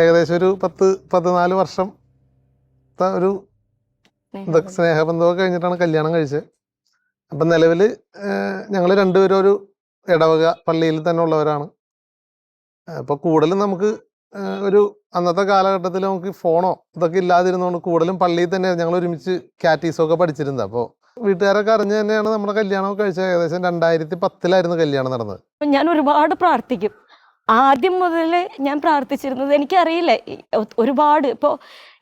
ഏകദേശം ഒരു പത്ത് പതിനാല് വർഷം ഒരു സ്നേഹബന്ധമൊക്കെ കഴിഞ്ഞിട്ടാണ് കല്യാണം കഴിച്ചത്. അപ്പം നിലവിൽ ഞങ്ങൾ രണ്ടുപേരും ഒരു ഇടവക പള്ളിയിൽ തന്നെ ഉള്ളവരാണ്. അപ്പോൾ കൂടുതലും നമുക്ക് ഒരു അന്നത്തെ കാലഘട്ടത്തിൽ നമുക്ക് ഫോണോ ഇതൊക്കെ ഇല്ലാതിരുന്നതുകൊണ്ട് കൂടുതലും പള്ളിയിൽ തന്നെ ഞങ്ങൾ ഒരുമിച്ച് കാറ്റീസൊക്കെ പഠിച്ചിരുന്നത്. അപ്പോൾ വീട്ടുകാരൊക്കെ അറിഞ്ഞു തന്നെയാണ് നമ്മുടെ കല്യാണമൊക്കെ കഴിച്ചത്. ഏകദേശം രണ്ടായിരത്തി പത്തിലായിരുന്നു കല്യാണം നടന്നത്. ഞാൻ ഒരുപാട് പ്രാർത്ഥിക്കും. ആദ്യം മുതൽ ഞാൻ പ്രാർത്ഥിച്ചിരുന്നത് എനിക്കറിയില്ല. ഒരുപാട് ഇപ്പോൾ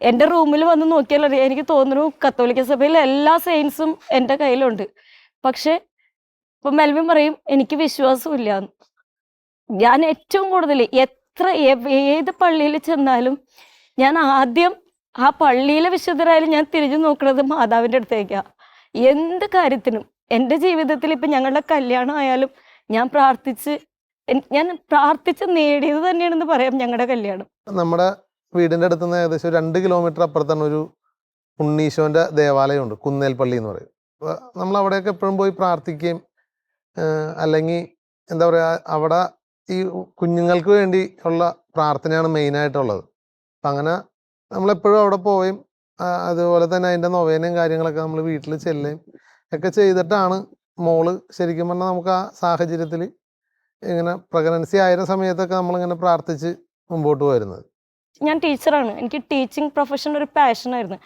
എന്റെ റൂമിൽ വന്ന് നോക്കിയാൽ അറിയാം. എനിക്ക് തോന്നുന്നു കത്തോലിക്ക സഭയിൽ എല്ലാ സെയിൻസും എന്റെ കയ്യിലുണ്ട്. പക്ഷെ ഇപ്പം മെൽവിൻ പറയും എനിക്ക് വിശ്വാസമില്ല. ഞാൻ ഏറ്റവും കൂടുതൽ എത്ര ഏത് പള്ളിയിൽ ചെന്നാലും ഞാൻ ആദ്യം ആ പള്ളിയിലെ വിശുദ്ധരായാലും ഞാൻ തിരിഞ്ഞു നോക്കുന്നത് മാതാവിന്റെ അടുത്തേക്കാണ് എന്ത് കാര്യത്തിനും എന്റെ ജീവിതത്തിൽ ഇപ്പം ഞങ്ങളുടെ കല്യാണം ആയാലും ഞാൻ പ്രാർത്ഥിച്ച് ഞാൻ പ്രാർത്ഥിച്ച് നേടിയത് തന്നെയാണെന്ന് പറയാം ഞങ്ങളുടെ കല്യാണം. നമ്മുടെ വീടിന്റെ അടുത്ത് നിന്ന് ഏകദേശം രണ്ട് കിലോമീറ്റർ അപ്പുറത്താണ് ഒരു ഉണ്ണീശോന്റെ ദേവാലയമുണ്ട് കുന്നേൽ പള്ളി എന്ന് പറയും. അപ്പോൾ നമ്മൾ അവിടെയൊക്കെ എപ്പോഴും പോയി പ്രാർത്ഥിക്കുകയും അല്ലെങ്കിൽ എന്താ പറയുക അവിടെ ഈ കുഞ്ഞുങ്ങൾക്ക് വേണ്ടി ഉള്ള പ്രാർത്ഥനയാണ് മെയിനായിട്ടുള്ളത്. അപ്പം അങ്ങനെ നമ്മളെപ്പോഴും അവിടെ പോവുകയും അതുപോലെ തന്നെ അതിന്റെ നൊവേനയും കാര്യങ്ങളൊക്കെ നമ്മൾ വീട്ടിൽ ചെല്ലുകയും ഒക്കെ ചെയ്തിട്ടാണ് മോൾ ശരിക്കും പറഞ്ഞാൽ നമുക്ക് ആ സാഹചര്യത്തിൽ ഇങ്ങനെ പ്രഗ്നൻസി ആയിരുന്ന സമയത്തൊക്കെ നമ്മളിങ്ങനെ പ്രാർത്ഥിച്ച് മുമ്പോട്ട് വരുന്നത് ഞാൻ ടീച്ചറാണ്. എനിക്ക് ടീച്ചിങ് പ്രൊഫഷൻ ഒരു പാഷനായിരുന്നു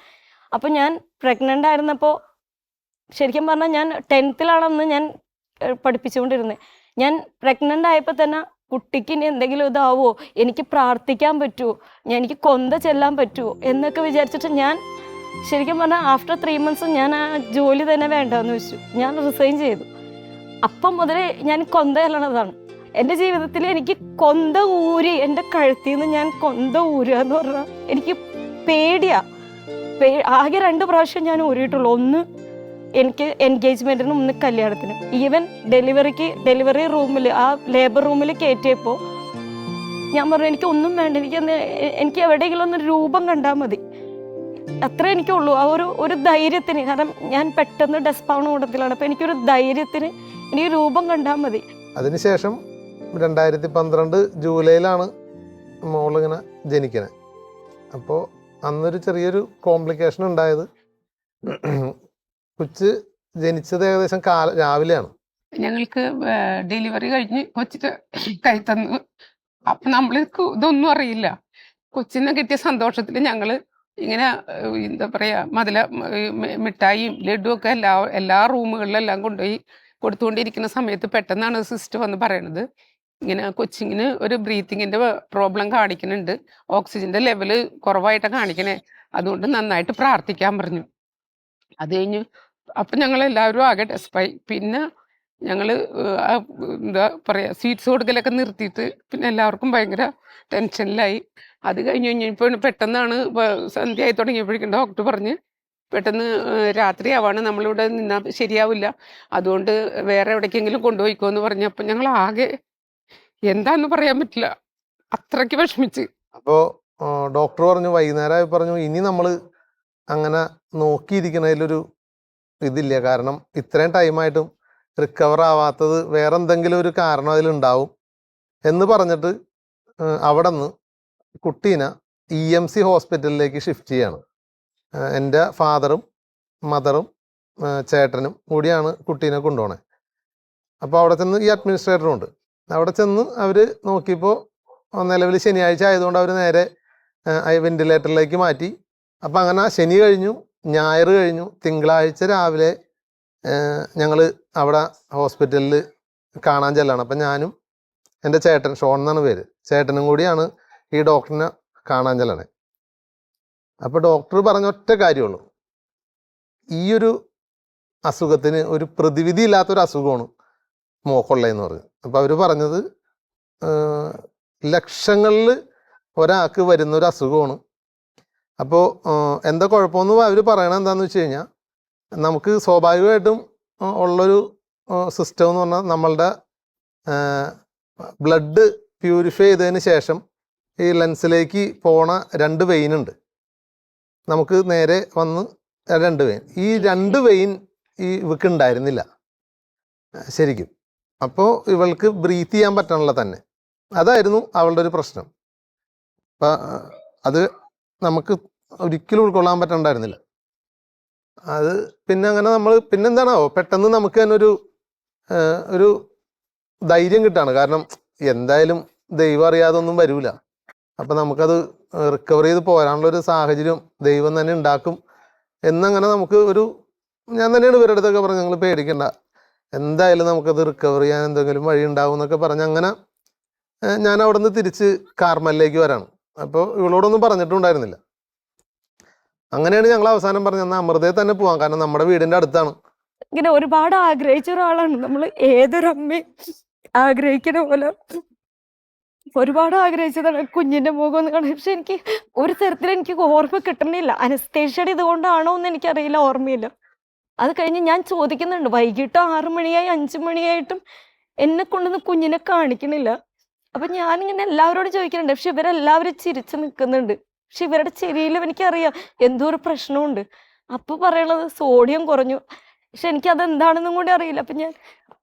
അപ്പോൾ ഞാൻ പ്രഗ്നന്റ് ആയിരുന്നപ്പോൾ ശരിക്കും പറഞ്ഞാൽ ഞാൻ ടെൻത്തിലാണെന്ന് ഞാൻ പഠിപ്പിച്ചുകൊണ്ടിരുന്നത് ഞാൻ പ്രഗ്നന്റ് ആയപ്പോൾ തന്നെ കുട്ടിക്ക് ഇനി എന്തെങ്കിലും ഇതാവോ? എനിക്ക് പ്രാർത്ഥിക്കാൻ പറ്റുമോ ഞാൻ എനിക്ക് കൊന്ത ചെല്ലാൻ പറ്റുമോ എന്നൊക്കെ വിചാരിച്ചിട്ട് ഞാൻ ശരിക്കും പറഞ്ഞാൽ ആഫ്റ്റർ ത്രീ മന്ത്സ് ഞാൻ ആ ജോലി തന്നെ വേണ്ടെന്ന് വെച്ചു. ഞാൻ റിസൈൻ ചെയ്തു. അപ്പം മുതലേ ഞാൻ കൊന്ത ചെല്ലണതാണ്. എന്റെ ജീവിതത്തിൽ എനിക്ക് കൊന്ത ഊരി എന്റെ കഴുത്തിൽ നിന്ന് ഞാൻ കൊന്ത ഊരുക എന്ന് പറഞ്ഞാൽ എനിക്ക് പേടിയാ. പേ ആകെ രണ്ട് പ്രാവശ്യം ഞാൻ ഊരിയിട്ടുള്ളൂ. ഒന്ന് എനിക്ക് എൻഗേജ്മെന്റിനും ഒന്ന് കല്യാണത്തിനും. ഈവൻ ഡെലിവറിക്ക് ഡെലിവറി റൂമിൽ ആ ലേബർ റൂമിൽ കയറ്റിയപ്പോൾ ഞാൻ പറഞ്ഞു എനിക്ക് ഒന്നും വേണ്ട എനിക്കൊന്ന് എനിക്ക് എവിടെയെങ്കിലും ഒന്ന് രൂപം കണ്ടാൽ മതി. അത്ര എനിക്കുള്ളൂ. ആ ഒരു ഒരു ധൈര്യത്തിന് കാരണം ഞാൻ പെട്ടെന്ന് ഡെസ്പാവണ കൂട്ടത്തിലാണ്. അപ്പം എനിക്കൊരു ധൈര്യത്തിന് എനിക്ക് രൂപം കണ്ടാൽ മതി. അതിനുശേഷം രണ്ടായിരത്തി പന്ത്രണ്ട് ജൂലൈയിലാണ് മോളിങ്ങനെ ജനിക്കണേ. അപ്പോൾ അന്നൊരു ചെറിയൊരു കോംപ്ലിക്കേഷൻ ഉണ്ടായത്. കൊച്ച് ജനിച്ചത് ഏകദേശം കാല രാവിലെയാണ്. ഞങ്ങൾക്ക് ഡെലിവറി കഴിഞ്ഞ് കൊച്ചിട്ട് കൈ തന്നു. അപ്പൊ നമ്മൾക്ക് ഇതൊന്നും അറിയില്ല. കൊച്ചിനെ കിട്ടിയ സന്തോഷത്തിൽ ഞങ്ങൾ ഇങ്ങനെ എന്താ പറയാ മതില മിഠായിയും ലഡുവും ഒക്കെ എല്ലാ എല്ലാ റൂമുകളിലെല്ലാം കൊണ്ടുപോയി കൊടുത്തുകൊണ്ടിരിക്കുന്ന സമയത്ത് പെട്ടെന്നാണ് സിസ്റ്റർ വന്ന് പറയണത്. ഇങ്ങനെ കൊച്ചിങ്ങിന് ഒരു ബ്രീത്തിങ്ങിന്റെ പ്രോബ്ലം കാണിക്കുന്നുണ്ട്. ഓക്സിജന്റെ ലെവൽ കുറവായിട്ടാണ് കാണിക്കണേ. അതുകൊണ്ട് നന്നായിട്ട് പ്രാർത്ഥിക്കാൻ പറഞ്ഞു. അത് കഴിഞ്ഞ് അപ്പൊ ഞങ്ങൾ എല്ലാവരും ആകെ ടെസ്റ്റായി പിന്നെ ഞങ്ങൾ എന്താ പറയാ സ്വീറ്റ്സ് കൊടുക്കലൊക്കെ നിർത്തിയിട്ട് പിന്നെ എല്ലാവർക്കും ഭയങ്കര ടെൻഷനിലായി. അത് കഴിഞ്ഞ് കഴിഞ്ഞപ്പോൾ പെട്ടെന്നാണ് സന്ധ്യ ആയി തുടങ്ങിയപ്പോഴേക്കും ഡോക്ടർ പറഞ്ഞ് പെട്ടെന്ന് രാത്രി രാത്രിയാവാണ്. നമ്മളിവിടെ നിന്നാൽ ശരിയാവില്ല. അതുകൊണ്ട് വേറെ എവിടേക്കെങ്കിലും കൊണ്ടുപോയിക്കോ എന്ന് പറഞ്ഞപ്പോൾ ഞങ്ങൾ ആകെ എന്താന്ന് പറയാൻ പറ്റില്ല. അത്രയ്ക്ക് വിഷമിച്ച്. അപ്പോൾ ഡോക്ടർ പറഞ്ഞു വൈകുന്നേരമായി പറഞ്ഞു ഇനി നമ്മൾ അങ്ങനെ നോക്കിയിരിക്കണതിലൊരു ഇതില്ല. കാരണം ഇത്രയും ടൈമായിട്ടും റിക്കവർ ആവാത്തത് വേറെ എന്തെങ്കിലും ഒരു കാരണം അതിലുണ്ടാവും എന്ന് പറഞ്ഞിട്ട് അവിടെ നിന്ന് കുട്ടീനെ ഇ എം സി ഹോസ്പിറ്റലിലേക്ക് ഷിഫ്റ്റ് ചെയ്യാണ്. എന്റെ ഫാദറും മദറും ചേട്ടനും കൂടിയാണ് കുട്ടീനെ കൊണ്ടുപോണേ. അപ്പോൾ അവിടെ ചെന്ന് ഈ അഡ്മിനിസ്ട്രേറ്ററും ഉണ്ട്. അവിടെ ചെന്ന് അവർ നോക്കിയപ്പോൾ നിലവിൽ ശനിയാഴ്ച ആയതുകൊണ്ട് അവർ നേരെ വെന്റിലേറ്ററിലേക്ക് മാറ്റി. അപ്പം അങ്ങനെ ശനി കഴിഞ്ഞു ഞായർ കഴിഞ്ഞു തിങ്കളാഴ്ച രാവിലെ ഞങ്ങൾ അവിടെ ഹോസ്പിറ്റലിൽ കാണാൻ ചെല്ലാണ്. അപ്പം ഞാനും എന്റെ ചേട്ടൻ ഷോൺ എന്നാണ് പേര് ചേട്ടനും കൂടിയാണ് ഈ ഡോക്ടറിനെ കാണാൻ ചെല്ലണേ. അപ്പോൾ ഡോക്ടർ പറഞ്ഞ ഒറ്റ കാര്യമുള്ളൂ. ഈ ഒരു അസുഖത്തിന് ഒരു പ്രതിവിധി ഇല്ലാത്തൊരു അസുഖമാണ് മോക്കുള്ളതെന്ന് പറഞ്ഞു. അപ്പോൾ അവർ പറഞ്ഞത് ലക്ഷങ്ങളിൽ ഒരാൾക്ക് വരുന്ന ഒരു അസുഖമാണ് അപ്പോൾ എന്താ കുഴപ്പമെന്ന് അവർ പറയണത് എന്താണെന്ന് വെച്ച് കഴിഞ്ഞാൽ നമുക്ക് സ്വാഭാവികമായിട്ടും ഉള്ളൊരു സിസ്റ്റം എന്ന് പറഞ്ഞാൽ നമ്മളുടെ ബ്ലഡ് പ്യൂരിഫൈ ചെയ്തതിന് ശേഷം ഈ ലെൻസിലേക്ക് പോണ രണ്ട് വെയിൻ ഉണ്ട്. നമുക്ക് നേരെ വന്ന് രണ്ട് വെയിൻ. ഈ രണ്ട് വെയിൻ ഈ ഇവക്ക് ഉണ്ടായിരുന്നില്ല. ശരിക്കും. അപ്പോൾ ഇവൾക്ക് ബ്രീത്ത് ചെയ്യാൻ പറ്റണില്ല തന്നെ. അതായിരുന്നു അവളുടെ ഒരു പ്രശ്നം. അപ്പം അത് നമുക്ക് ഒരിക്കലും ഉൾക്കൊള്ളാൻ പറ്റണ്ടായിരുന്നില്ല. അത് പിന്നെ അങ്ങനെ നമ്മൾ പിന്നെന്താണാവോ പെട്ടെന്ന് നമുക്ക് തന്നെ ഒരു ഒരു ധൈര്യം കിട്ടാണ്. കാരണം എന്തായാലും ദൈവം അറിയാതെ ഒന്നും വരൂല. അപ്പം നമുക്കത് റിക്കവർ ചെയ്ത് പോരാനുള്ള ഒരു സാഹചര്യം ദൈവം തന്നെ ഉണ്ടാക്കും. എന്നങ്ങനെ നമുക്ക് ഒരു ഞാൻ തന്നെയാണ് ഇവരുടെ അടുത്തൊക്കെ പറഞ്ഞു ഞങ്ങൾ പേടിക്കണ്ട. എന്തായാലും നമുക്കത് റിക്കവർ ചെയ്യാൻ എന്തെങ്കിലും വഴി ഉണ്ടാവും എന്നൊക്കെ പറഞ്ഞ് അങ്ങനെ ഞാൻ അവിടെ നിന്ന് തിരിച്ച് കാർമലിലേക്ക് വരാണ്. അപ്പോൾ ഇവളോടൊന്നും പറഞ്ഞിട്ടുണ്ടായിരുന്നില്ല. അങ്ങനെയാണ് ഞങ്ങൾ അവസാനം പറഞ്ഞത്. എന്നാൽ അമൃതയിൽ തന്നെ പോവാം. കാരണം നമ്മുടെ വീടിന്റെ അടുത്താണ്. ഇങ്ങനെ ഒരുപാട് ആഗ്രഹിച്ച ഒരാളാണ്. നമ്മൾ ഏതൊരു അമ്മയും ആഗ്രഹിക്കണ പോലെ ഒരുപാട് ആഗ്രഹിച്ചതാണ്. കുഞ്ഞിന്റെ മുഖം ഒന്ന് കാണാൻ. പക്ഷെ എനിക്ക് ഒരു തരത്തിൽ എനിക്ക് ഓർമ്മ കിട്ടണില്ല അനസ്തേഷ്യയുടെ ഇതുകൊണ്ടാണോ എന്ന് എനിക്കറിയില്ല. ഓർമ്മയില്ല. അത് കഴിഞ്ഞ് ഞാൻ ചോദിക്കുന്നുണ്ട് വൈകിട്ട് ആറു മണിയായി അഞ്ചു മണിയായിട്ടും എന്നെ കൊണ്ടൊന്ന് കുഞ്ഞിനെ കാണിക്കണില്ല. അപ്പൊ ഞാനിങ്ങനെ എല്ലാവരോടും ചോദിക്കുന്നുണ്ട്. പക്ഷെ ഇവരെല്ലാവരും ചിരിച്ചു നിൽക്കുന്നുണ്ട്. പക്ഷെ ഇവരുടെ ചെവിയിലും എനിക്കറിയാം എന്തോ ഒരു പ്രശ്നമുണ്ട്. അപ്പൊ പറയണത് സോഡിയം കുറഞ്ഞു. പക്ഷെ എനിക്ക് അതെന്താണെന്നും കൂടി അറിയില്ല. അപ്പൊ ഞാൻ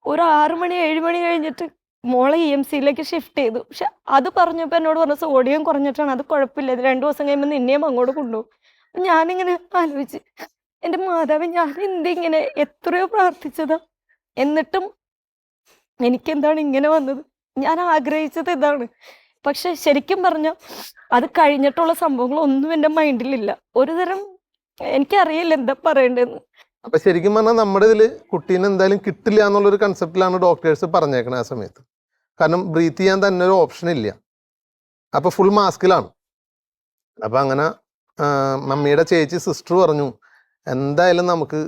ഒരു ആറ് മണി ഏഴ് മണി കഴിഞ്ഞിട്ട് മോളെ ഇ എം സിയിലേക്ക് ഷിഫ്റ്റ് ചെയ്തു. പക്ഷെ അത് പറഞ്ഞപ്പോൾ എന്നോട് പറഞ്ഞു സോഡിയം കുറഞ്ഞിട്ടാണ്. അത് കുഴപ്പമില്ല. രണ്ടു ദിവസം കഴിയുമ്പോൾ നിന്നെയും അങ്ങോട്ട് കൊണ്ടുപോകും. ഞാനിങ്ങനെ ആലോചിച്ച് എന്റെ മാതാവ് ഞാൻ എന്തിങ്ങനെ എത്രയോ പ്രാർത്ഥിച്ചതാ. എന്നിട്ടും എനിക്കെന്താണ് ഇങ്ങനെ വന്നത്? ഞാൻ ആഗ്രഹിച്ചത് ഇതാണ്. പക്ഷെ ശരിക്കും പറഞ്ഞാൽ അത് കഴിഞ്ഞിട്ടുള്ള സംഭവങ്ങളൊന്നും എന്റെ മൈൻഡിലില്ല. ഒരു തരം എനിക്കറിയില്ല എന്താ പറയേണ്ടതെന്ന്. അപ്പൊ ശരിക്കും പറഞ്ഞാൽ നമ്മുടെ ഇതിൽ കുട്ടീനെ എന്തായാലും കിട്ടില്ല എന്നുള്ള ഒരു കൺസെപ്റ്റിലാണ് ഡോക്ടേഴ്സ് പറഞ്ഞേക്കണത് ആ സമയത്ത്. കാരണം ബ്രീത്ത് ചെയ്യാൻ തന്നെ ഒരു ഓപ്ഷൻ ഇല്ല. അപ്പൊ ഫുൾ മാസ്കിലാണ് അപ്പൊ അങ്ങനെ മമ്മിയുടെ ചേച്ചി സിസ്റ്റർ പറഞ്ഞു എന്തായാലും നമുക്ക്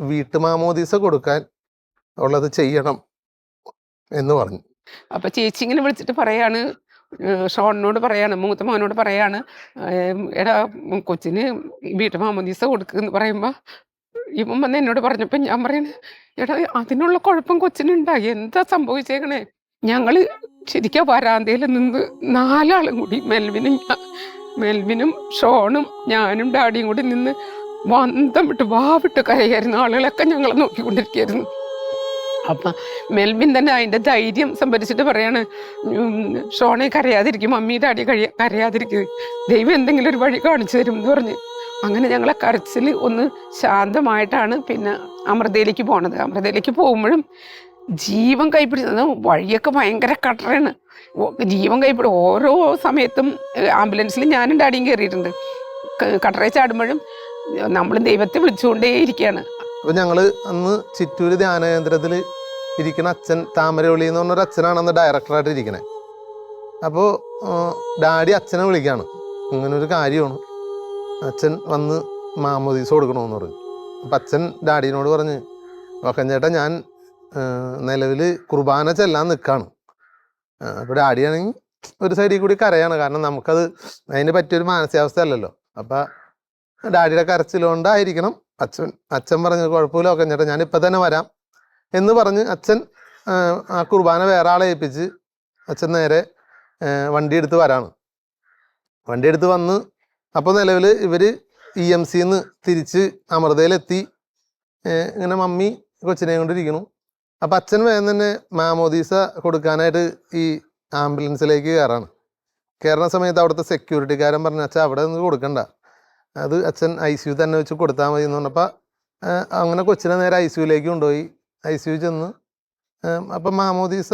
വീട്ടുമാമോദീസ കൊടുക്കാൻ ഉള്ളത് ചെയ്യണം എന്ന് പറഞ്ഞു. അപ്പൊ ചേച്ചി ഇങ്ങനെ വിളിച്ചിട്ട് പറയാണ് ഷോണിനോട് പറയാണ് മൂത്ത മോനോട് പറയാണ് എടാ കൊച്ചിന് വീട്ടു മാമോദീസ കൊടുക്കുന്ന് പറയുമ്പോ ഇവൻ വന്ന് എന്നോട് പറഞ്ഞപ്പോ ഞാൻ പറയണ എടാ അതിനുള്ള കുഴപ്പം കൊച്ചിനുണ്ടായി എന്താ സംഭവിച്ചേക്കണേ? ഞങ്ങൾ ശരിക്കും വരാന്തയിൽ നിന്ന് നാലാളും കൂടി മെൽവിനും മെൽവിനും ഷോണും ഞാനും ഡാഡിയും കൂടി നിന്ന് വന്തം വിട്ട് വാവിട്ട് കരയായിരുന്നു. ആളുകളൊക്കെ ഞങ്ങളെ നോക്കിക്കൊണ്ടിരിക്കുകയായിരുന്നു. അപ്പം മെൽവിൻ തന്നെ അതിന്റെ ധൈര്യം സംഭരിച്ചിട്ട് പറയാണ് ഷോണെ കരയാതിരിക്കും മമ്മി ഡാഡി കഴിയ കരയാതിരിക്കും. ദൈവം എന്തെങ്കിലും ഒരു വഴി കാണിച്ചു തരും എന്ന് പറഞ്ഞ്. അങ്ങനെ ഞങ്ങളെ കരച്ചിൽ ഒന്ന് ശാന്തമായിട്ടാണ് പിന്നെ അമൃതയിലേക്ക് പോണത്. അമൃതയിലേക്ക് പോകുമ്പോഴും ജീവൻ കൈപ്പിടിച്ചത് വഴിയൊക്കെ ഭയങ്കര കട്ടറാണ്. ജീവൻ കൈപ്പിടി ഓരോ സമയത്തും ആംബുലൻസിൽ ഞാനും ഡാഡിയും കയറിയിട്ടുണ്ട്. കട്ടറേ ചാടുമ്പോഴും നമ്മൾ ദൈവത്തെ വിളിച്ചുകൊണ്ടേ ഇരിക്കുകയാണ് അപ്പൊ ഞങ്ങൾ അന്ന് ചിറ്റൂർ ധ്യാന കേന്ദ്രത്തിൽ ഇരിക്കുന്ന അച്ഛൻ താമരവിളി എന്ന് പറഞ്ഞൊരു അച്ഛനാണ് അന്ന് ഡയറക്ടറായിട്ട് ഇരിക്കണേ. അപ്പോൾ ഡാഡി അച്ഛനെ വിളിക്കാണ്. ഇങ്ങനെ ഒരു കാര്യമാണ്. അച്ഛൻ വന്ന് മാമോദീസ് കൊടുക്കണമെന്ന് പറഞ്ഞു. അപ്പം അച്ഛൻ ഡാഡിനോട് പറഞ്ഞ് വക്കഞ്ചേട്ട ഞാൻ നിലവിൽ കുർബാന ചെല്ലാൻ നിൽക്കാണ് അപ്പോൾ ഡാഡിയാണെങ്കിൽ ഒരു സൈഡിൽ കൂടി കരയാണ്. കാരണം നമുക്കത് അതിന് പറ്റിയൊരു മാനസികാവസ്ഥ അല്ലല്ലോ അപ്പം ഡാഡിയുടെ കരച്ചിലുകൊണ്ടായിരിക്കണം അച്ഛൻ അച്ഛൻ പറഞ്ഞു കുഴപ്പമില്ല ഒക്കെ ചേട്ടാ ഞാൻ തന്നെ വരാം എന്ന് പറഞ്ഞ് അച്ഛൻ ആ, ആ കുർബാന വേറെ ആളെ ഏൽപ്പിച്ച് അച്ഛൻ നേരെ വണ്ടി എടുത്ത് വരാണ്. വണ്ടി എടുത്ത് വന്ന് അപ്പോൾ നിലവിൽ ഇവർ ഇ എം സിന്ന് തിരിച്ച് അമൃതയിലെത്തി. ഇങ്ങനെ മമ്മി കൊച്ചിനെ കൊണ്ടിരിക്കുന്നു. അപ്പം അച്ഛൻ വേഗം തന്നെ മാമോദീസ കൊടുക്കാനായിട്ട് ഈ ആംബുലൻസിലേക്ക് കയറാണ് കയറുന്ന സമയത്ത് അവിടുത്തെ സെക്യൂരിറ്റിക്കാരൻ പറഞ്ഞു അച്ഛാ അവിടെ നിന്ന് കൊടുക്കണ്ട. അത് അച്ഛൻ ഐ സി യു തന്നെ വെച്ച് കൊടുത്താൽ മതി എന്ന് പറഞ്ഞപ്പോൾ അങ്ങനെ കൊച്ചിനെ നേരെ ഐ സി യുയിലേക്ക് കൊണ്ടുപോയി. ഐ സി യു ചെന്ന് അപ്പം മാമോദീസ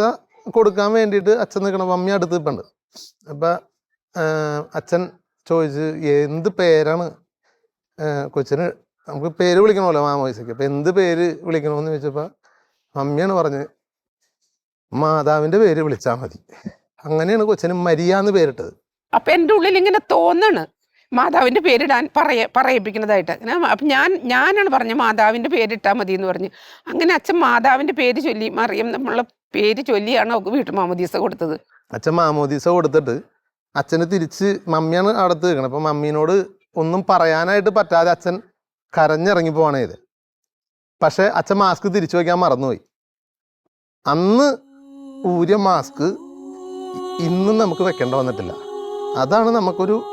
കൊടുക്കാൻ വേണ്ടിയിട്ട് അച്ഛൻ നിൽക്കണം മമ്മി അടുത്ത് നിൽപ്പുണ്ട്. അപ്പം അച്ഛൻ ചോദിച്ച് എന്ത് പേരാണ്? കൊച്ചിന് നമുക്ക് പേര് വിളിക്കണമല്ലോ മാമോദീസയ്ക്ക്. അപ്പം എന്ത് പേര് വിളിക്കണമെന്ന് ചോദിച്ചപ്പോൾ മമ്മിയാണ് പറഞ്ഞ് മാതാവിന്റെ പേര് വിളിച്ചാൽ മതി. അങ്ങനെയാണ് കൊച്ചിന് മരിയാന്ന് പേരിട്ടത്. അപ്പൊ എന്റെ ഉള്ളിൽ ഇങ്ങനെ തോന്നാണ്. മാതാവിന്റെ പേരിടാൻ പറയ പറയിപ്പിക്കുന്നതായിട്ട്. അങ്ങനെ അപ്പം ഞാൻ ഞാനാണ് പറഞ്ഞത് മാതാവിന്റെ പേരിട്ടാൽ മതി എന്ന് പറഞ്ഞ്. അങ്ങനെ അച്ഛൻ മാതാവിന്റെ പേര് ചൊല്ലി മറിയം നമ്മളുടെ പേര് ചൊല്ലിയാണ് അവൾക്ക് വീട്ടുമാമദീസ കൊടുത്തത്. അച്ഛൻ മാമോദീസ കൊടുത്തിട്ട് അച്ഛന് തിരിച്ച് മമ്മിയാണ് അടുത്ത് തീർക്കണം അപ്പം മമ്മീനോട് ഒന്നും പറയാനായിട്ട് പറ്റാതെ അച്ഛൻ കരഞ്ഞിറങ്ങി പോവാണ് ചെയ്ത് പക്ഷെ അച്ഛൻ മാസ്ക് തിരിച്ചു വയ്ക്കാൻ മറന്നുപോയി. അന്ന് ഊരിയ മാസ്ക് ഇന്നും നമുക്ക് വെക്കേണ്ട വന്നിട്ടില്ല. അതാണ് നമുക്കൊരു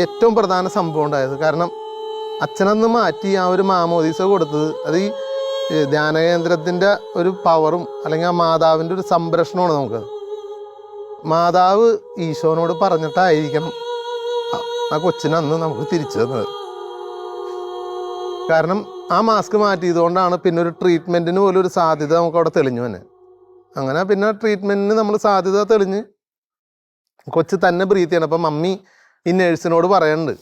ഏറ്റവും പ്രധാന സംഭവം ഉണ്ടായത്. കാരണം അച്ഛനന്ന് മാറ്റി ആ ഒരു മാമോദീസ കൊടുത്തത് അത് ഈ ധ്യാനകേന്ദ്രത്തിന്റെ ഒരു പവറും അല്ലെങ്കിൽ ആ മാതാവിന്റെ ഒരു സംരക്ഷണമാണ് നമുക്ക്. മാതാവ് ഈശോനോട് പറഞ്ഞിട്ടായിരിക്കണം ആ കൊച്ചിനന്ന് നമുക്ക് തിരിച്ചു തന്നത്. കാരണം ആ മാസ്ക് മാറ്റിയതുകൊണ്ടാണ് പിന്നെ ഒരു ട്രീറ്റ്മെന്റിന് പോലും ഒരു സാധ്യത നമുക്ക് അവിടെ തെളിഞ്ഞു തന്നെ അങ്ങനെ പിന്നെ ട്രീറ്റ്മെന്റിന് നമ്മൾ സാധ്യത തെളിഞ്ഞ് കൊച്ച് തന്നെ ബ്രീത്ത് ചെയ്യണം. അപ്പം മമ്മി ഈ നേഴ്സിനോട് പറയുന്നുണ്ട്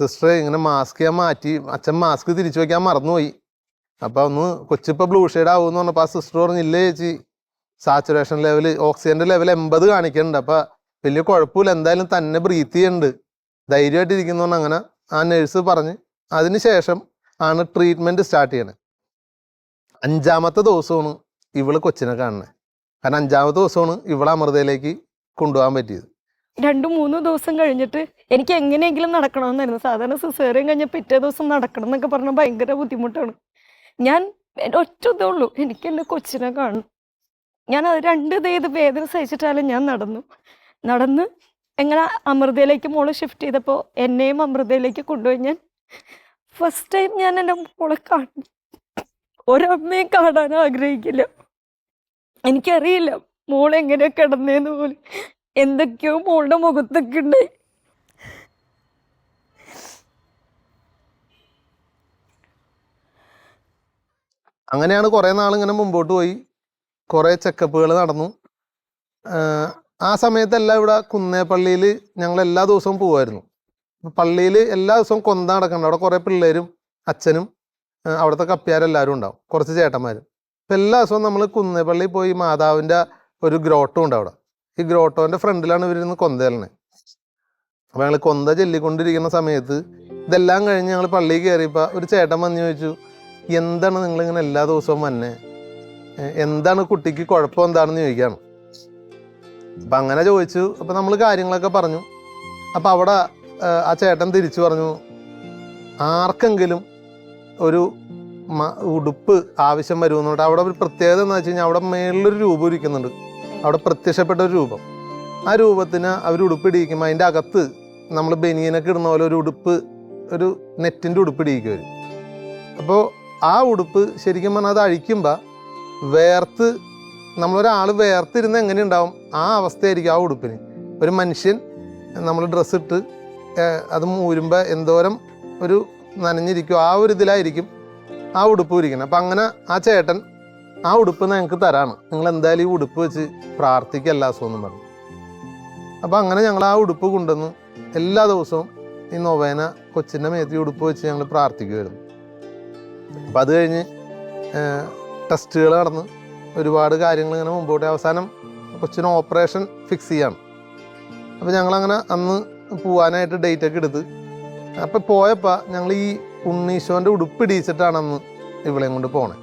സിസ്റ്ററെ ഇങ്ങനെ മാസ്ക് ഞാൻ മാറ്റി അച്ഛൻ മാസ്ക് തിരിച്ചു വയ്ക്കാൻ മറന്നുപോയി. അപ്പം ഒന്ന് കൊച്ചിപ്പോൾ ബ്ലൂ ഷെയ്ഡ് ആവുമെന്ന് പറഞ്ഞപ്പോൾ ആ സിസ്റ്റർ പറഞ്ഞില്ലേ ചേച്ചി സാച്ചുറേഷൻ ലെവൽ ഓക്സിജന്റെ ലെവൽ എൺപത് കാണിക്കുന്നുണ്ട് അപ്പം വലിയ കുഴപ്പമില്ല എന്തായാലും തന്നെ ബ്രീത്ത് ചെയ്യുന്നുണ്ട് ധൈര്യമായിട്ട് ഇരിക്കുന്നതുകൊണ്ട് അങ്ങനെ ആ നേഴ്സ് പറഞ്ഞ്. അതിന് ശേഷം ആണ് ട്രീറ്റ്മെന്റ് സ്റ്റാർട്ട് ചെയ്യണത് അഞ്ചാമത്തെ ദിവസമാണ് ഇവൾ കൊച്ചിനെ കാണുന്നത് കാരണം അഞ്ചാമത്തെ ദിവസമാണ് ഇവളെ അമൃതയിലേക്ക് കൊണ്ടുപോകാൻ പറ്റിയത്. രണ്ടു മൂന്ന് ദിവസം കഴിഞ്ഞിട്ട് എനിക്ക് എങ്ങനെയെങ്കിലും നടക്കണമെന്നായിരുന്നു. സാധാരണ സിസേറിയൻ കഴിഞ്ഞ പിറ്റേ ദിവസം നടക്കണം എന്നൊക്കെ പറഞ്ഞാൽ ഭയങ്കര ബുദ്ധിമുട്ടാണ്. ഞാൻ ഒറ്റ ഇതേ ഉള്ളൂ. എനിക്ക് എന്റെ കൊച്ചിനെ കാണും ഞാൻ അത് രണ്ട് ഇത് വേദന സഹിച്ചിട്ടാലും ഞാൻ നടന്നു. നടന്ന് എങ്ങനെ അമൃതയിലേക്ക് മോൾ ഷിഫ്റ്റ് ചെയ്തപ്പോൾ എന്നെയും അമൃതയിലേക്ക് കൊണ്ടുപോയി ഞാൻ ഫസ്റ്റ് ടൈം ഞാൻ എന്റെ മോളെ കാണും ഒരമ്മയും കാണാൻ ആഗ്രഹിക്കില്ല. എനിക്കറിയില്ല മോൾ എങ്ങനെ കിടന്നേന്ന് പോലും. എന്തൊക്കെയോ മോളുടെ മുഖത്തൊക്കെ ഉണ്ട്. അങ്ങനെയാണ് കുറെ നാൾ ഇങ്ങനെ മുമ്പോട്ട് പോയി. കുറെ ചെക്കപ്പുകൾ നടന്നു. ആ സമയത്തെല്ലാം ഇവിടെ കുന്നേപ്പള്ളിയിൽ ഞങ്ങൾ എല്ലാ ദിവസവും പോവായിരുന്നു. പള്ളിയിൽ എല്ലാ ദിവസവും കൊന്ത നടക്കുന്നുണ്ട് അവിടെ കുറേ പിള്ളേരും അച്ഛനും അവിടുത്തെ കപ്പ്യാരെല്ലാവരും ഉണ്ടാവും. കുറച്ച് ചേട്ടന്മാരും. അപ്പം എല്ലാ ദിവസവും നമ്മൾ കുന്നേപ്പള്ളി പോയി മാതാവിന്റെ ഒരു ഗ്രോട്ടും ഉണ്ട് അവിടെ. ഈ ഗ്രോട്ടോന്റെ ഫ്രണ്ടിലാണ് ഇവരിന്ന് കൊന്തേലിനെ അപ്പോൾ ഞങ്ങൾ കൊന്ത ചെല്ലിക്കൊണ്ടിരിക്കുന്ന സമയത്ത് ഇതെല്ലാം കഴിഞ്ഞ് ഞങ്ങൾ പള്ളിയിൽ കയറിയപ്പോൾ ഒരു ചേട്ടൻ വന്ന് ചോദിച്ചു എന്താണ് നിങ്ങളിങ്ങനെ എല്ലാ ദിവസവും വന്നെ? എന്താണ് കുട്ടിക്ക് കുഴപ്പം എന്താണെന്ന് ചോദിക്കുകയാണ് അപ്പം അങ്ങനെ ചോദിച്ചു. അപ്പം നമ്മൾ കാര്യങ്ങളൊക്കെ പറഞ്ഞു. അപ്പം അവിടെ ആ ചേട്ടൻ തിരിച്ചു പറഞ്ഞു ആർക്കെങ്കിലും ഒരു ഉടുപ്പ് ആവശ്യം വരുമെന്നുണ്ട് അവിടെ ഒരു പ്രത്യേകത എന്ന് വെച്ച് കഴിഞ്ഞാൽ അവിടെ മേളിലൊരു രൂപം ഇരിക്കുന്നുണ്ട് അവിടെ പ്രത്യക്ഷപ്പെട്ട ഒരു രൂപം. ആ രൂപത്തിന് അവർ ഉടുപ്പിടിയിക്കുമ്പോൾ അതിന്റെ അകത്ത് നമ്മൾ ബനിയനൊക്കെ ഇടുന്ന പോലെ ഒരു ഉടുപ്പ് ഒരു നെറ്റിന്റെ ഉടുപ്പിടിയിക്കും അവർ അപ്പോൾ ആ ഉടുപ്പ് ശരിക്കും പറഞ്ഞാൽ അത് അഴിക്കുമ്പോൾ വേർത്ത് നമ്മളൊരാൾ വേർത്തിരുന്ന് എങ്ങനെ ഉണ്ടാവും ആ അവസ്ഥയായിരിക്കും ആ ഉടുപ്പിന്. ഒരു മനുഷ്യൻ നമ്മൾ ഡ്രസ്സ് ഇട്ട് അത് മൂരുമ്പോൾ എന്തോരം ഒരു നനഞ്ഞിരിക്കും. ആ ഒരു ഇതിലായിരിക്കും ആ ഉടുപ്പ് ഇരിക്കണം അപ്പം അങ്ങനെ ആ ചേട്ടൻ ആ ഉടുപ്പ് ഞങ്ങൾക്ക് തരാണ്. നിങ്ങൾ എന്തായാലും ഈ ഉടുപ്പ് വെച്ച് പ്രാർത്ഥിക്കല്ല അസുഖം പറഞ്ഞു. അപ്പം അങ്ങനെ ഞങ്ങൾ ആ ഉടുപ്പ് കൊണ്ടുവന്ന്. എല്ലാ ദിവസവും ഈ നൊവേന കൊച്ചിന്റെ മേത്തി ഉടുപ്പ് വെച്ച് ഞങ്ങൾ പ്രാർത്ഥിക്കുമായിരുന്നു അപ്പം അത് കഴിഞ്ഞ് ടെസ്റ്റുകൾ നടന്ന് ഒരുപാട് കാര്യങ്ങൾ ഇങ്ങനെ മുമ്പോട്ട് അവസാനം കൊച്ചിന് ഓപ്പറേഷൻ ഫിക്സ് ചെയ്യാണ്. അപ്പം ഞങ്ങളങ്ങനെ അന്ന് പോവാനായിട്ട് ഡേറ്റ് ഒക്കെ എടുത്ത്. അപ്പം പോയപ്പോൾ ഞങ്ങൾ ഈ ഉണ്ണീശോന്റെ ഉടുപ്പ് ഇടിയിച്ചിട്ടാണ് അന്ന് ഇവളെയും കൊണ്ട് പോണേ.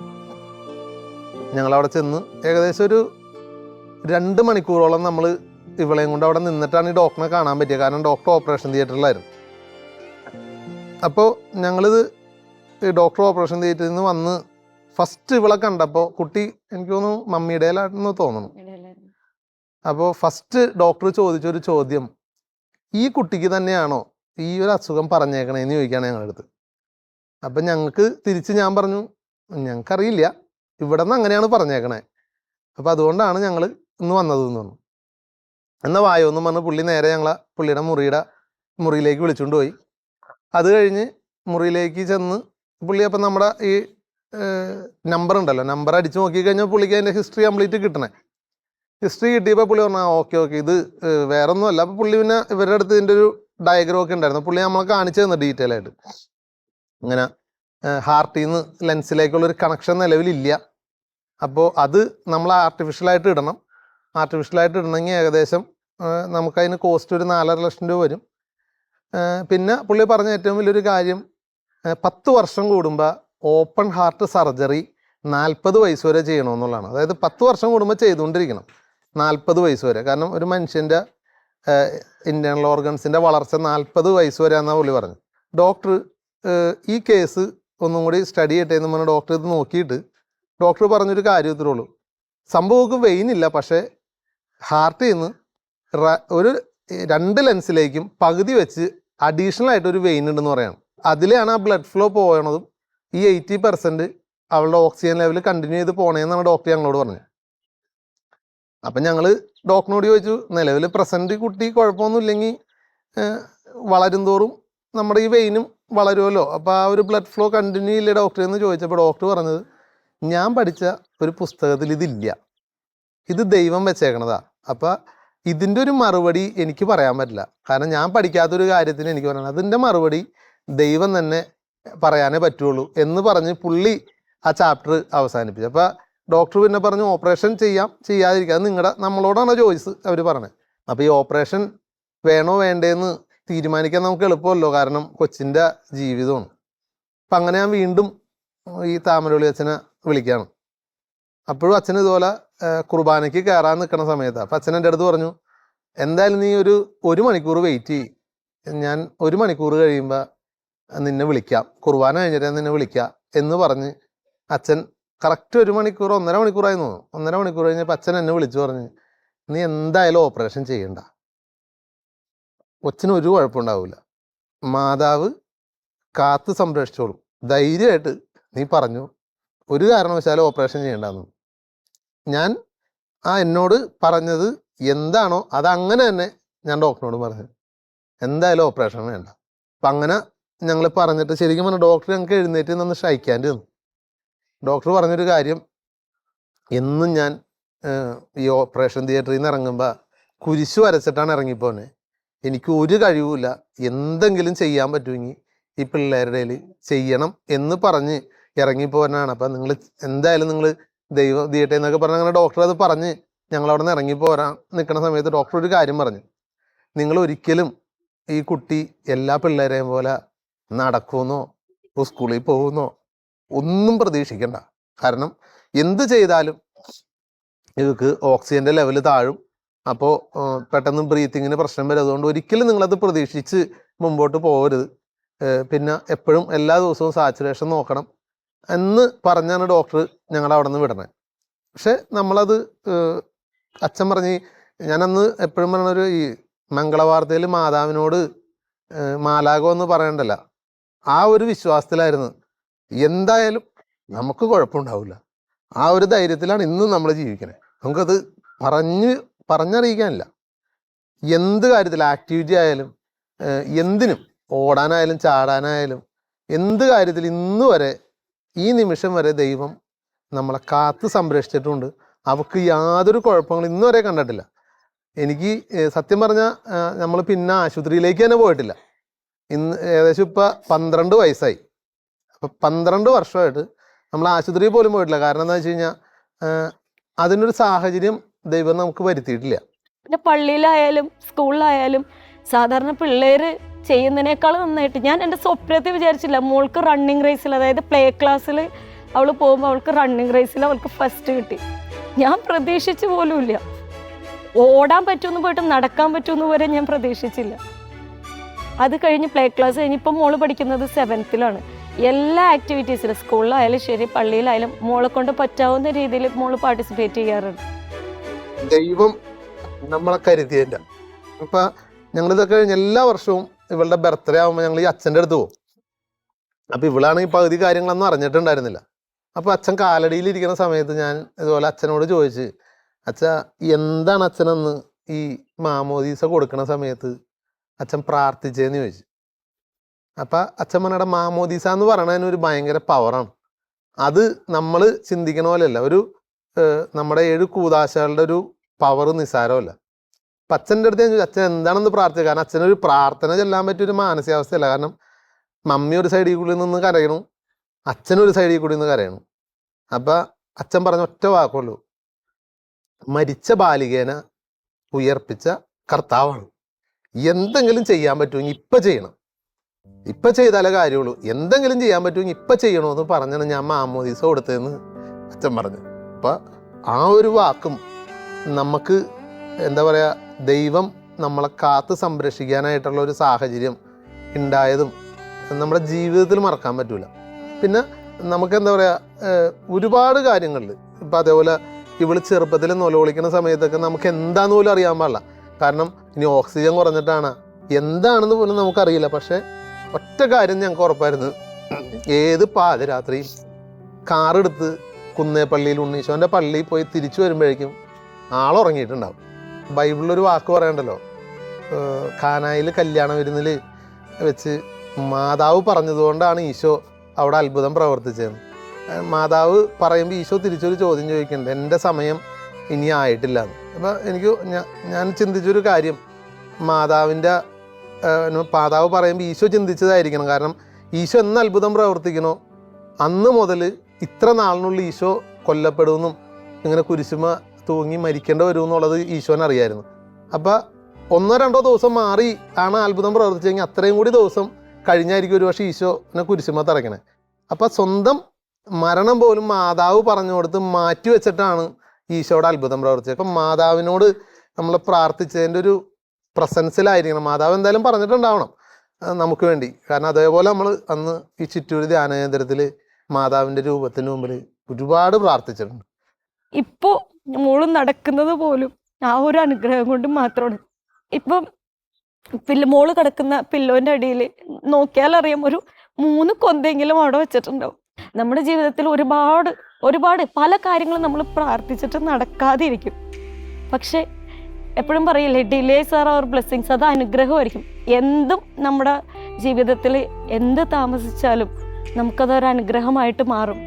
ഞങ്ങളവിടെ ചെന്ന് ഏകദേശം ഒരു രണ്ട് മണിക്കൂറോളം നമ്മൾ ഇവളെയും കൊണ്ട് അവിടെ നിന്നിട്ടാണ് ഈ ഡോക്ടറെ കാണാൻ പറ്റിയത് കാരണം ഡോക്ടർ ഓപ്പറേഷൻ തിയേറ്ററിലായിരുന്നു. അപ്പോൾ ഞങ്ങളിത് ഈ ഡോക്ടർ ഓപ്പറേഷൻ തിയേറ്ററിൽ നിന്ന് വന്ന് ഫസ്റ്റ് ഇവളെ കണ്ടപ്പോൾ കുട്ടി എനിക്ക് തോന്നുന്നു മമ്മിയുടേലാണെന്ന് തോന്നുന്നു അപ്പോൾ ഫസ്റ്റ് ഡോക്ടർ ചോദിച്ചൊരു ചോദ്യം ഈ കുട്ടിക്ക് തന്നെയാണോ ഈ ഒരു അസുഖം പറഞ്ഞേക്കണേന്ന് ചോദിക്കുകയാണ് ഞങ്ങളുടെ അടുത്ത് അപ്പം ഞങ്ങൾക്ക് തിരിച്ച് ഞാൻ പറഞ്ഞു ഞങ്ങൾക്കറിയില്ല. ഇവിടെ നിന്ന് അങ്ങനെയാണ് പറഞ്ഞേക്കണേ. അപ്പോൾ അതുകൊണ്ടാണ് ഞങ്ങൾ ഇന്ന് വന്നത് എന്ന് പറഞ്ഞു എന്നാൽ വായോ എന്ന് പറഞ്ഞ് പുള്ളി നേരെ ഞങ്ങളെ പുള്ളിയുടെ മുറിയുടെ മുറിയിലേക്ക് വിളിച്ചുകൊണ്ട് പോയി. അത് കഴിഞ്ഞ് മുറിയിലേക്ക് ചെന്ന് പുള്ളി അപ്പം നമ്മുടെ ഈ നമ്പർ ഉണ്ടല്ലോ. നമ്പർ അടിച്ച് നോക്കിക്കഴിഞ്ഞാൽ പുള്ളിക്ക് അതിന്റെ ഹിസ്റ്ററി കംപ്ലീറ്റ് കിട്ടണേ. ഹിസ്റ്ററി കിട്ടിയപ്പോൾ പുള്ളി പറഞ്ഞു ഓക്കെ ഓക്കെ ഇത് വേറെ ഒന്നും അല്ല അപ്പോൾ പുള്ളി പിന്നെ ഇവരുടെ അടുത്ത് ഇതിന്റെ ഒരു ഡയഗ്രം ഒക്കെ ഉണ്ടായിരുന്നു. പുള്ളി നമ്മളെ കാണിച്ചു തന്നു ഡീറ്റെയിൽ ആയിട്ട്. ഇങ്ങനെ ഹാർട്ടിൽ നിന്ന് ലെൻസിലേക്കുള്ള ഒരു കണക്ഷൻ നിലവിലില്ല. അപ്പോൾ അത് നമ്മൾ ആർട്ടിഫിഷ്യലായിട്ട് ഇടണം. ആർട്ടിഫിഷ്യലായിട്ട് ഇടണമെങ്കിൽ ഏകദേശം നമുക്കതിന് കോസ്റ്റ് ഒരു നാലര ലക്ഷം രൂപ വരും. പിന്നെ പുള്ളി പറഞ്ഞ ഏറ്റവും വലിയൊരു കാര്യം പത്ത് വർഷം കൂടുമ്പോൾ ഓപ്പൺ ഹാർട്ട് സർജറി നാൽപ്പത് വയസ്സ് വരെ ചെയ്യണമെന്നുള്ളതാണ്. അതായത് പത്ത് വർഷം കൂടുമ്പോൾ ചെയ്തുകൊണ്ടിരിക്കണം. നാൽപ്പത് വയസ്സ് വരെ. കാരണം ഒരു മനുഷ്യന്റെ ഇന്റേണൽ ഓർഗൻസിന്റെ വളർച്ച നാൽപ്പത് വയസ്സ് വരെ എന്നാണ് പുള്ളി പറഞ്ഞു ഡോക്ടർ ഈ കേസ് ഒന്നും കൂടി സ്റ്റഡി ചെയ്യട്ടെ എന്ന് പറഞ്ഞാൽ ഡോക്ടർ ഇത് നോക്കിയിട്ട് ഡോക്ടർ പറഞ്ഞൊരു കാര്യം ഇത്രേ ഉള്ളൂ. സംഭവമൊക്കെ വെയിനില്ല പക്ഷേ ഹാർട്ടിൽ നിന്ന് ഒരു രണ്ട് ലെൻസിലേക്കും പകുതി വെച്ച് അഡീഷണൽ ആയിട്ട് ഒരു വെയിൻ ഉണ്ടെന്ന് പറയാണ്. അതിലാണ് ആ ബ്ലഡ് ഫ്ലോ പോകണതും. ഈ എയ്റ്റി പെർസെന്റ് അവളുടെ ഓക്സിജൻ ലെവൽ കണ്ടിന്യൂ ചെയ്ത് പോണേന്നാണ് ഡോക്ടർ ഞങ്ങളോട് പറഞ്ഞത്. അപ്പം ഞങ്ങൾ ഡോക്ടറിനോട് ചോദിച്ചു നിലവിൽ പ്രസന്റ് കുട്ടി കുഴപ്പമൊന്നും ഇല്ലെങ്കിൽ വളരും തോറും നമ്മുടെ ഈ വെയിനും വളരുമല്ലോ അപ്പോൾ ആ ഒരു ബ്ലഡ് ഫ്ലോ കണ്ടിന്യൂ ഇല്ല ഡോക്ടറെ എന്ന് ചോദിച്ചപ്പോൾ ഡോക്ടർ പറഞ്ഞത് ഞാൻ പഠിച്ച ഒരു പുസ്തകത്തിൽ ഇതില്ല. ഇത് ദൈവം വെച്ചേക്കണതാ. അപ്പം ഇതിന്റെ ഒരു മറുപടി എനിക്ക് പറയാൻ പറ്റില്ല. കാരണം ഞാൻ പഠിക്കാത്തൊരു കാര്യത്തിന് എനിക്ക് പറയണം അതിന്റെ മറുപടി ദൈവം തന്നെ പറയാനേ പറ്റുള്ളൂ എന്ന് പറഞ്ഞ് പുള്ളി ആ ചാപ്റ്റർ അവസാനിപ്പിച്ചു. അപ്പോൾ ഡോക്ടർ പിന്നെ പറഞ്ഞു ഓപ്പറേഷൻ ചെയ്യാം. ചെയ്യാതിരിക്കുക അത് നിങ്ങളുടെ നമ്മളോടാണ് ചോയ്സ് അവർ പറഞ്ഞത് അപ്പോൾ ഈ ഓപ്പറേഷൻ വേണോ വേണ്ടേന്ന് തീരുമാനിക്കാൻ നമുക്ക് എളുപ്പമല്ലോ. കാരണം കൊച്ചിന്റെ ജീവിതമാണ്. അപ്പം അങ്ങനെ ഞാൻ വീണ്ടും ഈ താമരവിളി അച്ഛനെ വിളിക്കുകയാണ് അപ്പോഴും അച്ഛൻ ഇതുപോലെ കുർബാനയ്ക്ക് കയറാൻ നിൽക്കുന്ന സമയത്ത് അപ്പം അച്ഛൻ എന്റെ അടുത്ത് പറഞ്ഞു എന്തായാലും നീ ഒരു ഒരു മണിക്കൂർ വെയിറ്റ് ചെയ്യ്. ഞാൻ ഒരു മണിക്കൂർ കഴിയുമ്പോൾ നിന്നെ വിളിക്കാം. കുർബാന കഴിഞ്ഞിട്ട് നിന്നെ വിളിക്കാം. എന്ന് പറഞ്ഞ് അച്ഛൻ കറക്റ്റ് ഒരു മണിക്കൂർ ഒന്നര മണിക്കൂറായി തോന്നുന്നു. ഒന്നര മണിക്കൂർ കഴിഞ്ഞപ്പോൾ അച്ഛൻ എന്നെ വിളിച്ചു പറഞ്ഞ് നീ എന്തായാലും ഓപ്പറേഷൻ ചെയ്യണ്ട. കൊച്ചിന് ഒരു കുഴപ്പമുണ്ടാവില്ല മാതാവ് കാത്ത് സംരക്ഷിച്ചോളും. ധൈര്യമായിട്ട് നീ പറഞ്ഞു ഒരു കാരണവശാലും ഓപ്പറേഷൻ ചെയ്യണ്ടെന്ന്. ഞാൻ ആ എന്നോട് പറഞ്ഞത് എന്താണോ അത് അങ്ങനെ തന്നെ ഞാൻ ഡോക്ടറിനോട് പറഞ്ഞു. എന്തായാലും ഓപ്പറേഷൻ വേണ്ട. അപ്പം അങ്ങനെ ഞങ്ങൾ പറഞ്ഞിട്ട് ശരിക്കും പറഞ്ഞാൽ ഡോക്ടർ ഞങ്ങൾക്ക് എഴുന്നേറ്റ് നിന്ന് ഷയിക്കാണ്ട് തന്നു ഡോക്ടർ പറഞ്ഞൊരു കാര്യം എന്നും ഞാൻ ഈ ഓപ്പറേഷൻ തിയേറ്ററിൽ നിന്ന് ഇറങ്ങുമ്പോൾ കുരിശ് വരച്ചിട്ടാണ് ഇറങ്ങിപ്പോനെ എനിക്ക് ഒരു കഴിവുമില്ല. എന്തെങ്കിലും ചെയ്യാൻ പറ്റുമെങ്കിൽ ഈ പിള്ളേരുടെ ചെയ്യണം എന്ന് പറഞ്ഞ് ഇറങ്ങിപ്പോനാണ് അപ്പം നിങ്ങൾ എന്തായാലും നിങ്ങൾ ദൈവം തീയട്ടെ എന്നൊക്കെ പറഞ്ഞ് അങ്ങനെ ഡോക്ടർ അത് പറഞ്ഞ് ഞങ്ങൾ അവിടെ നിന്ന് ഇറങ്ങിപ്പോരാൻ നിൽക്കുന്ന സമയത്ത് ഡോക്ടർ ഒരു കാര്യം പറഞ്ഞു. നിങ്ങൾ ഒരിക്കലും ഈ കുട്ടി എല്ലാ പിള്ളേരെയും പോലെ നടക്കുമെന്നോ സ്കൂളിൽ പോകുന്നോ ഒന്നും പ്രതീക്ഷിക്കണ്ട. കാരണം എന്ത് ചെയ്താലും ഇവർക്ക് ഓക്സിജന്റെ ലെവൽ താഴും. അപ്പോൾ പെട്ടെന്ന് ബ്രീത്തിങ്ങിന് പ്രശ്നം വരും. അതുകൊണ്ട് ഒരിക്കലും നിങ്ങളത് പ്രതീക്ഷിച്ച് മുമ്പോട്ട് പോകരുത്. പിന്നെ എപ്പോഴും എല്ലാ ദിവസവും സാച്ചുറേഷൻ നോക്കണം. എന്ന് പറഞ്ഞാണ് ഡോക്ടർ ഞങ്ങളെ അവിടെ നിന്ന് വിടണേ. പക്ഷെ നമ്മളത് അച്ഛൻ പറഞ്ഞ് ഞാനന്ന് എപ്പോഴും പറയണൊരു ഈ മംഗളവാർത്തയിൽ മാതാവിനോട് ഏഹ് എന്ന് പറയണ്ടല്ല. ആ ഒരു വിശ്വാസത്തിലായിരുന്നു. എന്തായാലും നമുക്ക് കുഴപ്പമുണ്ടാവില്ല ആ ഒരു ധൈര്യത്തിലാണ് ഇന്നും നമ്മൾ ജീവിക്കുന്നത് നമുക്കത് പറഞ്ഞ് പറഞ്ഞറിയിക്കാനില്ല. എന്ത് കാര്യത്തിൽ ആക്ടിവിറ്റി ആയാലും എന്തിനും ഓടാനായാലും ചാടാനായാലും എന്ത് കാര്യത്തിൽ ഇന്ന് വരെ ഈ നിമിഷം വരെ ദൈവം നമ്മളെ കാത്ത് സംരക്ഷിച്ചിട്ടുണ്ട്. അവക്ക് യാതൊരു കുഴപ്പങ്ങളും ഇന്നുവരെ കണ്ടിട്ടില്ല. എനിക്ക് സത്യം പറഞ്ഞാൽ നമ്മൾ പിന്നെ ആശുപത്രിയിലേക്ക് തന്നെ പോയിട്ടില്ല. ഇന്ന് ഏകദേശം ഇപ്പം പന്ത്രണ്ട് വയസ്സായി. അപ്പം പന്ത്രണ്ട് വർഷമായിട്ട് നമ്മൾ ആശുപത്രിയിൽ പോലും പോയിട്ടില്ല. കാരണം എന്താ വെച്ച് കഴിഞ്ഞാൽ അതിനൊരു സാഹചര്യം ദൈവം നമുക്ക് വരുത്തിയിട്ടില്ല. പിന്നെ പള്ളിയിലായാലും സ്കൂളിലായാലും സാധാരണ പിള്ളേർ ചെയ്യുന്നതിനേക്കാൾ നന്നായിട്ട്. ഞാൻ എന്റെ സ്വപ്നത്തിൽ വിചാരിച്ചില്ല മോൾക്ക് റണ്ണിങ് റേസിൽ അതായത് പ്ലേ ക്ലാസ്സിൽ അവൾ പോകുമ്പോൾ അവൾക്ക് റണ്ണിങ് റേസിൽ അവൾക്ക് ഫസ്റ്റ് കിട്ടി. ഞാൻ പ്രതീക്ഷിച്ചു പോലുമില്ല. ഓടാൻ പറ്റുമെന്ന് പോയിട്ട് നടക്കാൻ പറ്റുമെന്ന് വരെ ഞാൻ പ്രതീക്ഷിച്ചില്ല. അത് കഴിഞ്ഞ് പ്ലേ ക്ലാസ് കഴിഞ്ഞ് ഇപ്പം മോൾ പഠിക്കുന്നത് സെവൻത്തിലാണ് എല്ലാ ആക്ടിവിറ്റീസിലും സ്കൂളിലായാലും ശരി പള്ളിയിലായാലും മോളെ കൊണ്ട് പറ്റാവുന്ന രീതിയിൽ മോൾ പാർട്ടിസിപ്പേറ്റ് ചെയ്യാറുണ്ട്. ദൈവം നമ്മളെ കരുതിയല്ല അപ്പൊ ഞങ്ങളിതൊക്കെ കഴിഞ്ഞ് എല്ലാ വർഷവും ഇവളുടെ ബർത്ത്ഡേ ആകുമ്പോൾ ഞങ്ങൾ ഈ അച്ഛന്റെ അടുത്ത് പോകും അപ്പോൾ ഇവളാണ് ഈ പകുതി കാര്യങ്ങളൊന്നും അറിഞ്ഞിട്ടുണ്ടായിരുന്നില്ല. അപ്പോൾ അച്ഛൻ കാലടിയിൽ ഇരിക്കുന്ന സമയത്ത് ഞാൻ ഇതുപോലെ അച്ഛനോട് ചോദിച്ച് അച്ഛ എന്താണ് അച്ഛനെന്ന് ഈ മാമോദീസ കൊടുക്കുന്ന സമയത്ത് അച്ഛൻ പ്രാർത്ഥിച്ചതെന്ന് ചോദിച്ചു? അപ്പോൾ അച്ഛൻ പറഞ്ഞ മാമോദീസ എന്ന് പറയണതിന് ഒരു ഭയങ്കര പവറാണ് അത് നമ്മൾ ചിന്തിക്കണ പോലെയല്ല. ഒരു നമ്മുടെ ഏഴ് കൂതാശകളുടെ ഒരു പവർ നിസ്സാരമല്ല. അപ്പം അച്ഛന്റെ അടുത്ത് ഞാൻ ചോദിച്ചു അച്ഛൻ എന്താണെന്ന് പ്രാർത്ഥിക്കുക കാരണം അച്ഛനൊരു പ്രാർത്ഥന ചെല്ലാൻ പറ്റിയ ഒരു മാനസികാവസ്ഥയല്ല. കാരണം മമ്മി ഒരു സൈഡിൽ കൂടി നിന്ന് കരയണു അച്ഛനൊരു സൈഡിൽ കൂടി നിന്ന് കരയണു. അപ്പം അച്ഛൻ പറഞ്ഞ ഒറ്റ വാക്കുള്ളൂ മരിച്ച ബാലികേന ഉയർപ്പിച്ച കർത്താവാണ്. എന്തെങ്കിലും ചെയ്യാൻ പറ്റുമെങ്കിൽ ഇപ്പം ചെയ്യണം. ഇപ്പം ചെയ്താലേ കാര്യമുള്ളൂ. എന്തെങ്കിലും ചെയ്യാൻ പറ്റുമെങ്കിൽ ഇപ്പം ചെയ്യണമെന്ന് പറഞ്ഞാണ് ഞാൻ മാമോദീസ കൊടുത്തതെന്ന് അച്ഛൻ പറഞ്ഞു അപ്പം ആ ഒരു വാക്കും നമുക്ക് എന്താ പറയാ ദൈവം നമ്മളെ കാത്ത് സംരക്ഷിക്കാനായിട്ടുള്ള ഒരു സാഹചര്യം ഉണ്ടായതും നമ്മുടെ ജീവിതത്തിൽ മറക്കാൻ പറ്റില്ല പിന്നെ നമുക്ക് എന്താ പറയുക ഒരുപാട് കാര്യങ്ങളിൽ ഇപ്പം അതേപോലെ ഇവൾ ചെറുപ്പത്തിൽ നൊലവിളിക്കുന്ന സമയത്തൊക്കെ നമുക്ക് എന്താന്ന് പോലും അറിയാൻ പാടില്ല. കാരണം ഇനി ഓക്സിജൻ കുറഞ്ഞിട്ടാണ്. എന്താണെന്ന് പോലും നമുക്കറിയില്ല. പക്ഷേ ഒറ്റ കാര്യം ഞങ്ങൾക്ക് ഉറപ്പായിരുന്നു. ഏത് പാതിരാത്രിയും കാറെടുത്ത് കുന്നേപ്പള്ളിയിൽ ഉണ്ണീശോന്റെ പള്ളിയിൽ പോയി തിരിച്ചു വരുമ്പോഴേക്കും ആളുറങ്ങിയിട്ടുണ്ടാവും ബൈബിളിലൊരു വാക്ക് പറയണ്ടല്ലോ. കാനായിൽ കല്യാണം വരുന്നതിൽ വെച്ച് മാതാവ് പറഞ്ഞതുകൊണ്ടാണ് ഈശോ അവിടെ അത്ഭുതം പ്രവർത്തിച്ചത്. മാതാവ് പറയുമ്പോൾ ഈശോ തിരിച്ചൊരു ചോദ്യം ചോദിക്കുന്നുണ്ട് എന്റെ സമയം ഇനി ആയിട്ടില്ല. എന്ന് അപ്പോൾ എനിക്ക് ഞാൻ ചിന്തിച്ചൊരു കാര്യം മാതാവിന്റെ മാതാവ് പറയുമ്പോൾ ഈശോ ചിന്തിച്ചതായിരിക്കണം. കാരണം ഈശോ എന്ന് അത്ഭുതം പ്രവർത്തിക്കണോ? അന്ന് മുതൽ ഇത്ര നാളിനുള്ളിൽ ഈശോ കൊല്ലപ്പെടുമെന്നും ഇങ്ങനെ കുരിശുമ തൂങ്ങി മരിക്കേണ്ടി വരും എന്നുള്ളത് ഈശോൻ അറിയായിരുന്നു. അപ്പം ഒന്നോ രണ്ടോ ദിവസം മാറി ആണ് അത്ഭുതം പ്രവർത്തിച്ചെങ്കിൽ അത്രയും കൂടി ദിവസം കഴിഞ്ഞായിരിക്കും ഒരു പക്ഷേ ഈശോനെ കുരിശുമ തറയ്ക്കണേ. അപ്പം സ്വന്തം മരണം പോലും മാതാവ് പറഞ്ഞു കൊടുത്ത് മാറ്റി വെച്ചിട്ടാണ് ഈശോയുടെ അത്ഭുതം പ്രവർത്തിച്ചത്. അപ്പം മാതാവിനോട് നമ്മൾ പ്രാർത്ഥിച്ചതിന്റെ ഒരു പ്രസൻസിലായിരിക്കണം. മാതാവ് എന്തായാലും പറഞ്ഞിട്ടുണ്ടാവണം. നമുക്ക് വേണ്ടി. കാരണം അതേപോലെ നമ്മൾ അന്ന് ഈ ചിറ്റൂർ ധ്യാനകേന്ദ്രത്തിൽ മാതാവിന്റെ രൂപത്തിന് മുമ്പിൽ ഒരുപാട് പ്രാർത്ഥിച്ചിട്ടുണ്ട്. ഇപ്പോൾ മോൾ നടക്കുന്നത് പോലും ആ ഒരു അനുഗ്രഹം കൊണ്ട് മാത്രമാണ്. ഇപ്പം പില്ല മോൾ കിടക്കുന്ന പില്ലോന്റെ അടിയിൽ നോക്കിയാൽ അറിയാം ഒരു മൂന്ന് കൊന്തെങ്കിലും അവിടെ വെച്ചിട്ടുണ്ടാവും. നമ്മുടെ ജീവിതത്തിൽ ഒരുപാട് ഒരുപാട് പല കാര്യങ്ങളും നമ്മൾ പ്രാർത്ഥിച്ചിട്ട് നടക്കാതെ ഇരിക്കും പക്ഷെ എപ്പോഴും പറയില്ലേ ഡിലേസ് ആർ അവർ ബ്ലെസ്സിങ്സ് അത് അനുഗ്രഹമായിരിക്കും. എന്തും നമ്മുടെ ജീവിതത്തിൽ എന്ത് താമസിച്ചാലും നമുക്കതൊരു അനുഗ്രഹമായിട്ട് മാറും.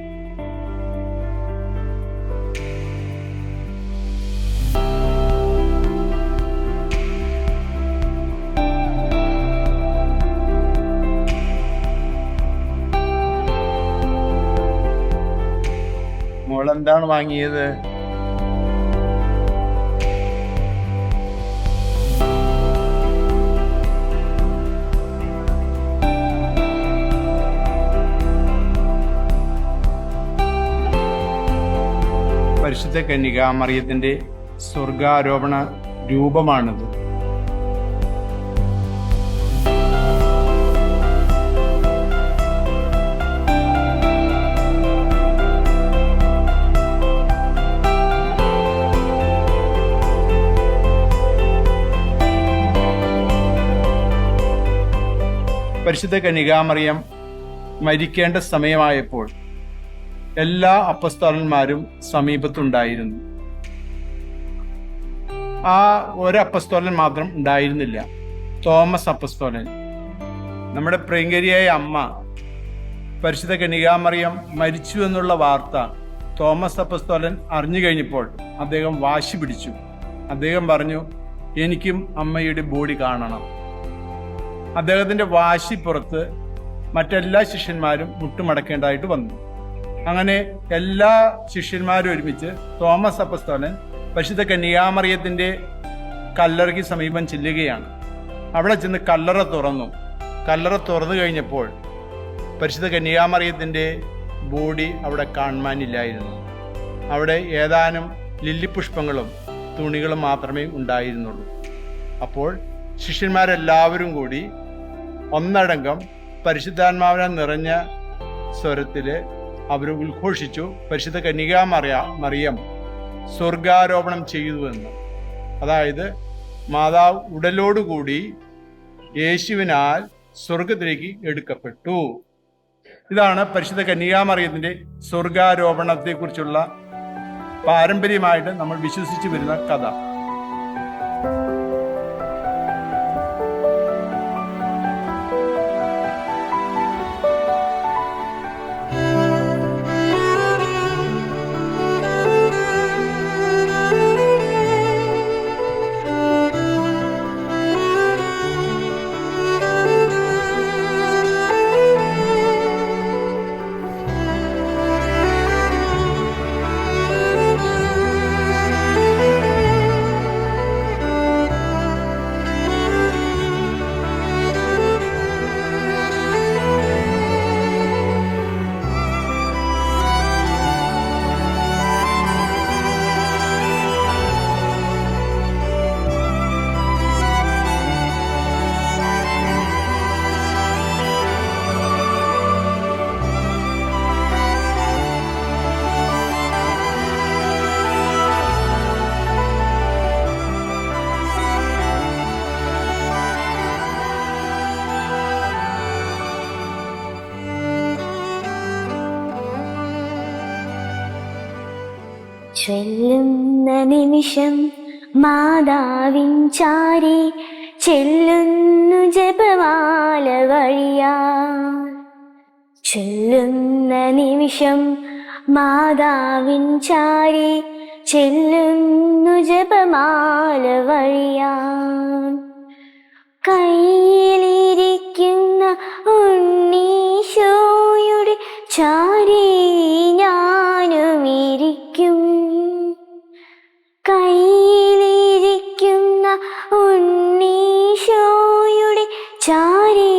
എന്താണ് വാങ്ങിയത്? പരിശുദ്ധ കന്യക മറിയത്തിന്റെ സ്വർഗാരോപണ രൂപമാണിത്. പരിശുദ്ധ കനികാമറിയം മരിക്കേണ്ട സമയമായപ്പോൾ എല്ലാ അപ്പസ്തോലന്മാരും സമീപത്തുണ്ടായിരുന്നു. ആ ഒരു അപ്പസ്തോലൻ മാത്രം ഉണ്ടായിരുന്നില്ല. തോമസ് അപ്പസ്തോലൻ. നമ്മുടെ പ്രിയങ്കരിയായ അമ്മ പരിശുദ്ധ കനികാമറിയം മരിച്ചു എന്നുള്ള വാർത്ത തോമസ് അപ്പസ്തോലൻ അറിഞ്ഞു കഴിഞ്ഞപ്പോൾ അദ്ദേഹം വാശി പിടിച്ചു. അദ്ദേഹം പറഞ്ഞു എനിക്കും അമ്മയുടെ ബോഡി കാണണം. അദ്ദേഹത്തിന്റെ വാശി പുറത്ത് മറ്റെല്ലാ ശിഷ്യന്മാരും മുട്ടുമടക്കേണ്ടതായിട്ട് വന്നു. അങ്ങനെ എല്ലാ ശിഷ്യന്മാരും ഒരുമിച്ച് തോമസ് അപ്പസ്തോലൻ പരിശുദ്ധ കന്യാമറിയത്തിന്റെ കല്ലറയ്ക്ക് സമീപം ചെല്ലുകയാണ്. അവിടെ ചെന്ന് കല്ലറ തുറന്നു. കല്ലറ തുറന്നു കഴിഞ്ഞപ്പോൾ പരിശുദ്ധ കന്യാമറിയത്തിന്റെ ബോഡി അവിടെ കാണുവാനില്ലായിരുന്നു. അവിടെ ഏതാനും ലില്ലിപുഷ്പങ്ങളും തുണികളും മാത്രമേ ഉണ്ടായിരുന്നുള്ളൂ. അപ്പോൾ ശിഷ്യന്മാരെല്ലാവരും കൂടി ഒന്നടങ്കം പരിശുദ്ധാത്മാവിനെ നിറഞ്ഞ സ്വരത്തിൽ അവർ ഉദ്ഘോഷിച്ചു. പരിശുദ്ധ കന്യകാ മറിയ മറിയം സ്വർഗാരോപണം ചെയ്തുവെന്ന്. അതായത് മാതാവ് ഉടലോടുകൂടി യേശുവിനാൽ സ്വർഗത്തിലേക്ക് എടുക്കപ്പെട്ടു. ഇതാണ് പരിശുദ്ധ കന്യകാമറിയത്തിന്റെ സ്വർഗാരോപണത്തെക്കുറിച്ചുള്ള പാരമ്പര്യമായിട്ട് നമ്മൾ വിശ്വസിച്ചു വരുന്ന കഥ. ചൊല്ലുന്ന നിമിഷം മാതാവിൻ ചാരി ചെല്ലുന്നു ജപമാല വഴിയാ. ചൊല്ലുന്ന നിമിഷം മാതാവിൻ ചാരി ചെല്ലുന്നു ജപമാല വഴിയാ. കയ്യിലിരിക്കുന്ന ഉണ്ണീശോയുടെ ചാരി ഞാനും ഇരിക്കും കയ്യിലിരിക്കുന്ന ഉണ്ണീശോയുടെ ചാരി